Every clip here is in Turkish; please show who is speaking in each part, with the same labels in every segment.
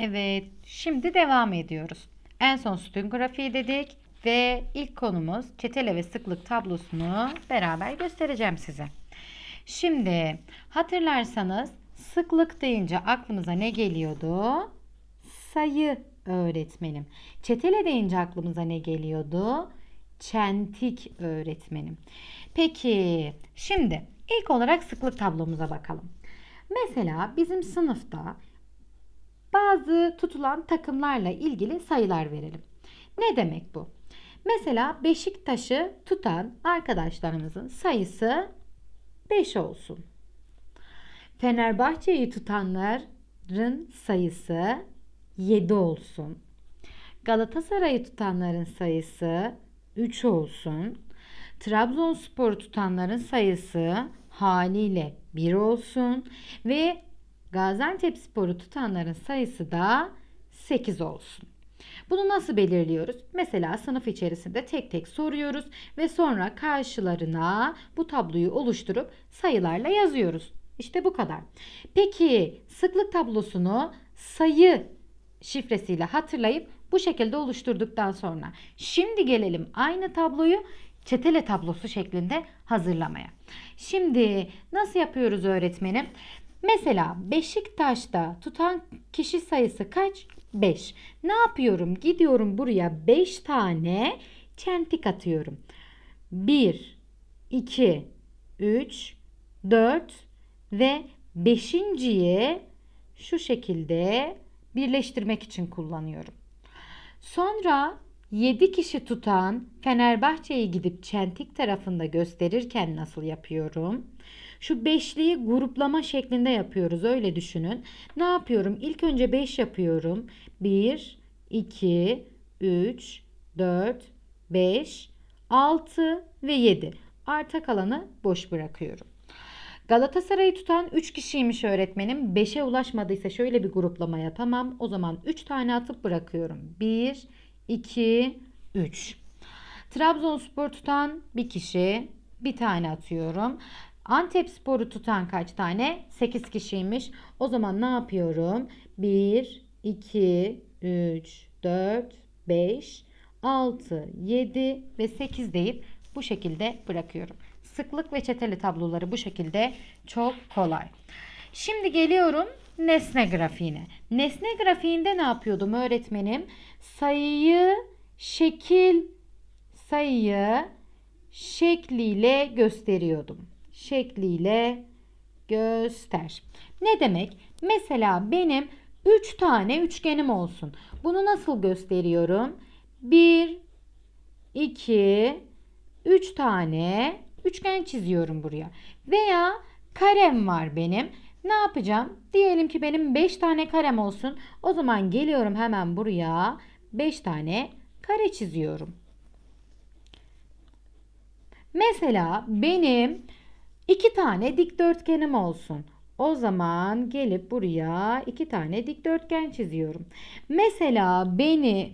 Speaker 1: Evet, şimdi devam ediyoruz. En son sütun grafiği dedik ve ilk konumuz çetele ve sıklık tablosunu beraber göstereceğim size. Şimdi hatırlarsanız sıklık deyince aklımıza ne geliyordu? Sayı öğretmenim. Çetele deyince aklımıza ne geliyordu? Çentik öğretmenim. Peki şimdi ilk olarak sıklık tablomuza bakalım. Mesela bizim sınıfta bazı tutulan takımlarla ilgili sayılar verelim. Ne demek bu? Mesela Beşiktaş'ı tutan arkadaşlarımızın sayısı 5 olsun. Fenerbahçe'yi tutanların sayısı 7 olsun. Galatasaray'ı tutanların sayısı 3 olsun. Trabzonspor'u tutanların sayısı haliyle 1 olsun ve Gaziantepspor'u tutanların sayısı da 8 olsun. Bunu nasıl belirliyoruz? Mesela sınıf içerisinde tek tek soruyoruz ve sonra karşılarına bu tabloyu oluşturup sayılarla yazıyoruz. İşte bu kadar. Peki sıklık tablosunu sayı şifresiyle hatırlayıp bu şekilde oluşturduktan sonra şimdi gelelim aynı tabloyu çetele tablosu şeklinde hazırlamaya. Şimdi nasıl yapıyoruz öğretmenim? Mesela Beşiktaş'ta tutan kişi sayısı kaç? 5. Ne yapıyorum? Gidiyorum buraya 5 tane çentik atıyorum. 1, 2, 3, 4 ve 5.yi şu şekilde birleştirmek için kullanıyorum. Sonra 7 kişi tutan Fenerbahçe'yi gidip çentik tarafında gösterirken nasıl yapıyorum? Şu beşliyi gruplama şeklinde yapıyoruz öyle düşünün. Ne yapıyorum? İlk önce 5 yapıyorum. 1, 2, 3, 4, 5, 6 ve 7. Arta kalanı boş bırakıyorum. Galatasaray'ı tutan 3 kişiymiş öğretmenim. 5'e ulaşmadıysa şöyle bir gruplama yapamam. O zaman 3 tane atıp bırakıyorum. 1, 2, 3. Trabzonspor tutan bir kişi. Bir tane atıyorum. Antep sporu tutan kaç tane? 8 kişiymiş. O zaman ne yapıyorum? 1, 2, 3, 4, 5, 6, 7 ve 8 deyip bu şekilde bırakıyorum. Sıklık ve çeteli tabloları bu şekilde çok kolay. Şimdi geliyorum nesne grafiğine. Nesne grafiğinde ne yapıyordum öğretmenim? Sayıyı şekil sayıyı şekliyle gösteriyordum. Şekliyle göster. Ne demek? Mesela benim 3 tane üçgenim olsun. Bunu nasıl gösteriyorum? 1 2 3 tane üçgen çiziyorum buraya. Veya karem var benim. Ne yapacağım? Diyelim ki benim 5 tane karem olsun. O zaman geliyorum hemen buraya 5 tane kare çiziyorum. Mesela benim 2 tane dikdörtgenim olsun. O zaman gelip buraya 2 tane dikdörtgen çiziyorum. Mesela beni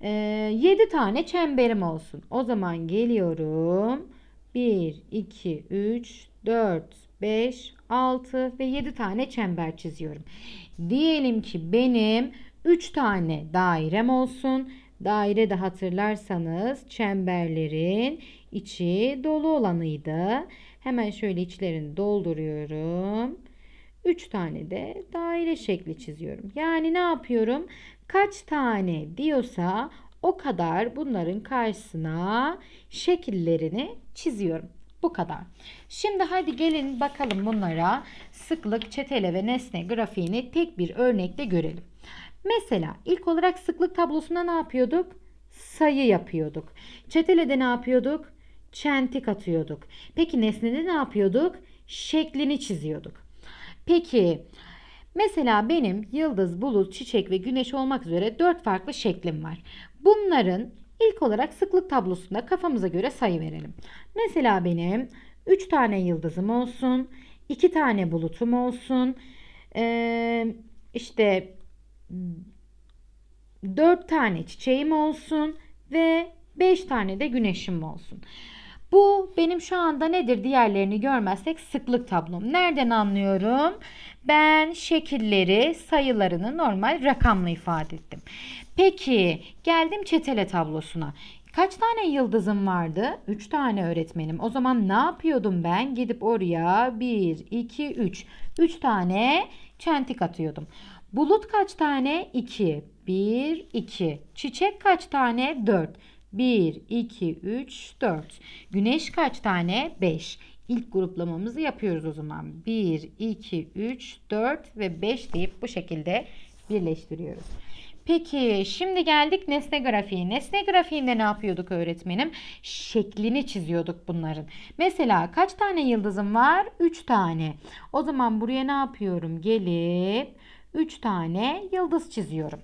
Speaker 1: e, 7 tane çemberim olsun. O zaman geliyorum. 1, 2, 3, 4, 5, 6 ve 7 tane çember çiziyorum. Diyelim ki benim 3 tane dairem olsun. Daire de hatırlarsanız çemberlerin içi dolu olanıydı. Hemen şöyle içlerini dolduruyorum. 3 tane de daire şekli çiziyorum. Yani ne yapıyorum? Kaç tane diyorsa o kadar bunların karşısına şekillerini çiziyorum. Bu kadar. Şimdi hadi gelin bakalım bunlara sıklık, çetele ve nesne grafiğini tek bir örnekte görelim. Mesela ilk olarak sıklık tablosunda ne yapıyorduk? Sayı yapıyorduk. Çetelede ne yapıyorduk? Çentik atıyorduk. Peki nesnede ne yapıyorduk? Şeklini çiziyorduk. Peki mesela benim yıldız, bulut, çiçek ve güneş olmak üzere dört farklı şeklim var. Bunların ilk olarak sıklık tablosunda kafamıza göre sayı verelim. Mesela benim 3 tane yıldızım olsun, 2 tane bulutum olsun, işte 4 tane çiçeğim olsun ve 5 tane de güneşim olsun. Bu benim şu anda nedir diğerlerini görmezsek sıklık tablom. Nereden anlıyorum? Ben şekilleri sayılarını normal rakamla ifade ettim. Peki geldim çetele tablosuna. Kaç tane yıldızım vardı? 3 tane öğretmenim. O zaman ne yapıyordum ben? Gidip oraya 1, 2, 3. 3 tane çentik atıyordum. Bulut kaç tane? 2. 1, 2. Çiçek kaç tane? 4. 1, 2, 3, 4. Güneş kaç tane? 5. İlk gruplamamızı yapıyoruz o zaman. 1, 2, 3, 4 ve 5 deyip bu şekilde birleştiriyoruz. Peki şimdi geldik nesne grafiği. Nesne grafiğinde ne yapıyorduk öğretmenim? Şeklini çiziyorduk bunların. Mesela kaç tane yıldızım var? 3 tane. O zaman buraya ne yapıyorum? Gelip 3 tane yıldız çiziyorum.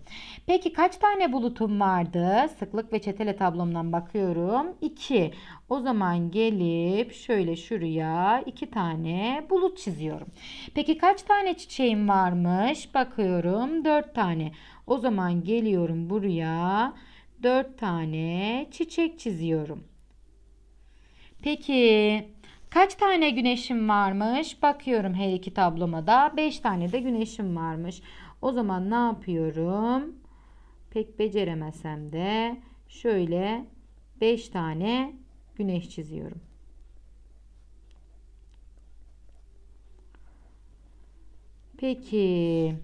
Speaker 1: Peki kaç tane bulutum vardı? Sıklık ve çetele tablomdan bakıyorum. 2. O zaman gelip şöyle şuraya 2 tane bulut çiziyorum. Peki kaç tane çiçeğim varmış? Bakıyorum 4 tane. O zaman geliyorum buraya 4 tane çiçek çiziyorum. Peki kaç tane güneşim varmış? Bakıyorum her iki tabloma da 5 tane de güneşim varmış. O zaman ne yapıyorum? Pek beceremesem de şöyle 5 tane güneş çiziyorum. Peki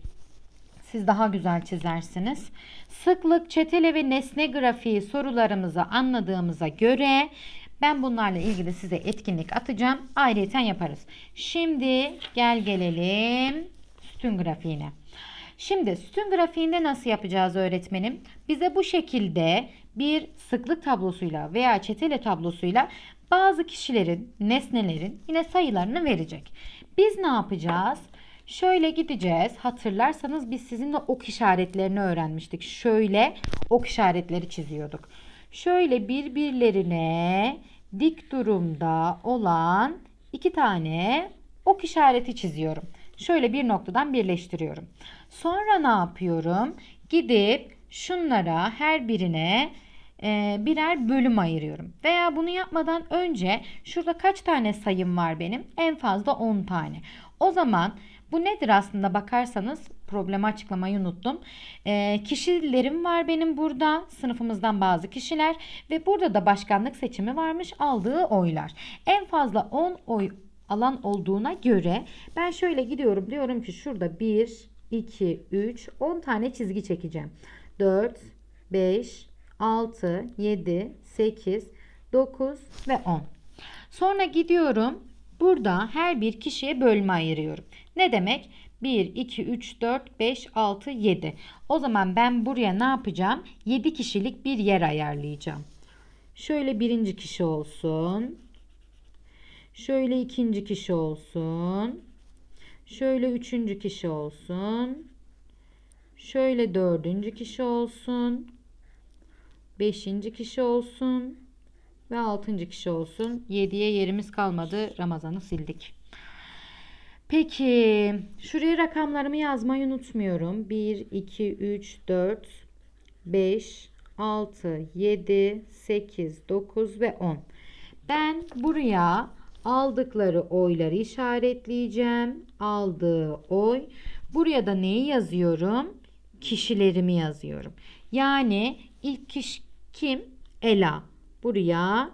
Speaker 1: siz daha güzel çizersiniz. Sıklık, çetele ve nesne grafiği sorularımızı anladığımıza göre ben bunlarla ilgili size etkinlik atacağım. Ayrıyeten yaparız. Şimdi gel gelelim sütun grafiğine. Şimdi sütun grafiğinde nasıl yapacağız öğretmenim? Bize bu şekilde bir sıklık tablosuyla veya çetele tablosuyla bazı kişilerin, nesnelerin yine sayılarını verecek. Biz ne yapacağız? Şöyle gideceğiz. Hatırlarsanız biz sizinle ok işaretlerini öğrenmiştik. Şöyle ok işaretleri çiziyorduk. Şöyle birbirlerine dik durumda olan iki tane ok işareti çiziyorum. Şöyle bir noktadan birleştiriyorum. Sonra ne yapıyorum? Gidip şunlara her birine e, birer bölüm ayırıyorum. Veya bunu yapmadan önce şurada kaç tane sayım var benim? En fazla 10 tane. O zaman bu nedir aslında bakarsanız problemi açıklamayı unuttum. E, kişilerim var benim burada sınıfımızdan bazı kişiler ve burada da başkanlık seçimi varmış aldığı oylar. En fazla 10 oy alan olduğuna göre ben şöyle gidiyorum diyorum ki şurada 1, 2, 3, 10 tane çizgi çekeceğim. 4, 5, 6, 7, 8, 9 ve 10. Sonra gidiyorum burada her bir kişiye bölme ayırıyorum. Ne demek? 1, 2, 3, 4, 5, 6, 7. O zaman ben buraya ne yapacağım? 7 kişilik bir yer ayarlayacağım. Şöyle birinci kişi olsun. Şöyle ikinci kişi olsun. Şöyle üçüncü kişi olsun. Şöyle dördüncü kişi olsun. Beşinci kişi olsun. Ve altıncı kişi olsun. Yediye yerimiz kalmadı. Ramazan'ı sildik. Peki şuraya rakamlarımı yazmayı unutmuyorum. 1, 2, 3, 4, 5, 6, 7, 8, 9 ve 10. Ben buraya aldıkları oyları işaretleyeceğim. Aldığı oy. Buraya da neyi yazıyorum? Kişilerimi yazıyorum. Yani ilk kişi kim? Ela. Buraya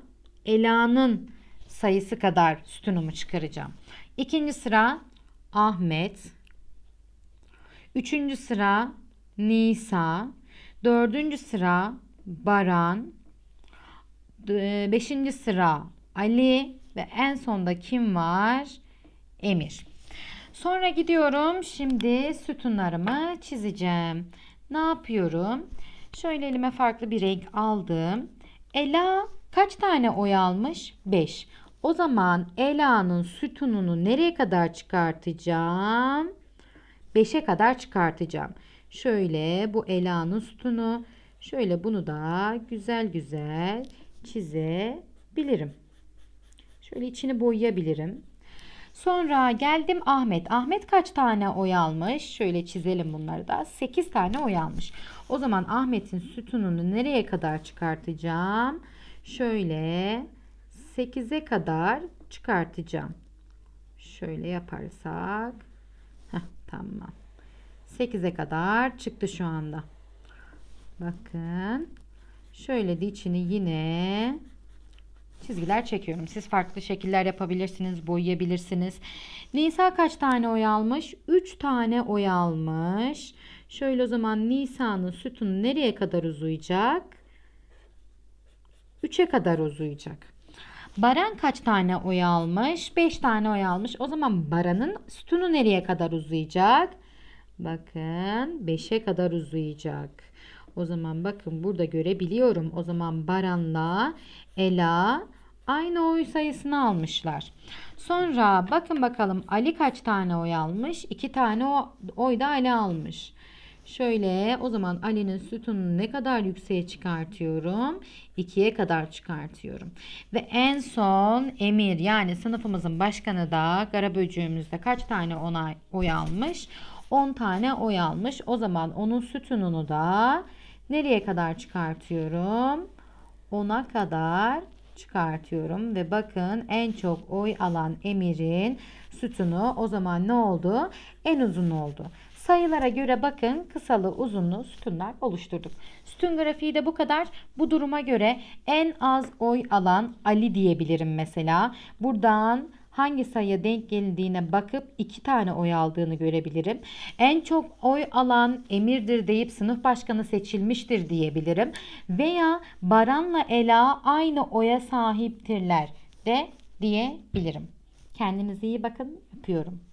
Speaker 1: Ela'nın sayısı kadar sütunumu çıkaracağım. İkinci sıra Ahmet. Üçüncü sıra Nisa. Dördüncü sıra Baran. Beşinci sıra Ali. Ve en sonda kim var? Emir. Sonra gidiyorum. Şimdi sütunlarımı çizeceğim. Ne yapıyorum? Şöyle elime farklı bir renk aldım. Ela kaç tane oy almış? 5. O zaman Ela'nın sütununu nereye kadar çıkartacağım? 5'e kadar çıkartacağım. Şöyle bu Ela'nın sütunu. Şöyle bunu da güzel güzel çizebilirim. Şöyle içini boyayabilirim. Sonra geldim Ahmet. Ahmet kaç tane oy almış? Şöyle çizelim bunları da. 8 tane oy almış. O zaman Ahmet'in sütununu nereye kadar çıkartacağım? Şöyle 8'e kadar çıkartacağım. Şöyle yaparsak. Heh, Tamam. 8'e kadar çıktı şu anda. Bakın. Şöyle de içini yine çizgiler çekiyorum. Siz farklı şekiller yapabilirsiniz, boyayabilirsiniz. Nisa kaç tane oy almış? 3 tane oy almış. Şöyle o zaman Nisa'nın sütunu nereye kadar uzayacak? 3'e kadar uzayacak. Baran kaç tane oy almış? 5 tane oy almış. O zaman Baran'ın sütunu nereye kadar uzayacak? Bakın 5'e kadar uzayacak. O zaman bakın burada görebiliyorum. O zaman Baran'la Ela aynı oy sayısını almışlar. Sonra bakın bakalım Ali kaç tane oy almış? 2 tane oy da Ali almış. Şöyle o zaman Ali'nin sütununu ne kadar yükseğe çıkartıyorum? 2'ye kadar çıkartıyorum. Ve en son Emir yani sınıfımızın başkanı da Garaböcüğümüzde kaç tane onay, oy almış? 10 tane oy almış. O zaman onun sütununu da nereye kadar çıkartıyorum? 10'a kadar çıkartıyorum ve bakın en çok oy alan Emir'in sütunu o zaman ne oldu? En uzun oldu. Sayılara göre bakın kısalı uzunlu sütunlar oluşturduk. Sütun grafiği de bu kadar. Bu duruma göre en az oy alan Ali diyebilirim mesela. Buradan hangi sayıya denk geldiğine bakıp iki tane oy aldığını görebilirim. En çok oy alan Emir'dir deyip sınıf başkanı seçilmiştir diyebilirim. Veya Baran'la Ela aynı oya sahiptirler de diyebilirim. Kendinize iyi bakın. Öpüyorum.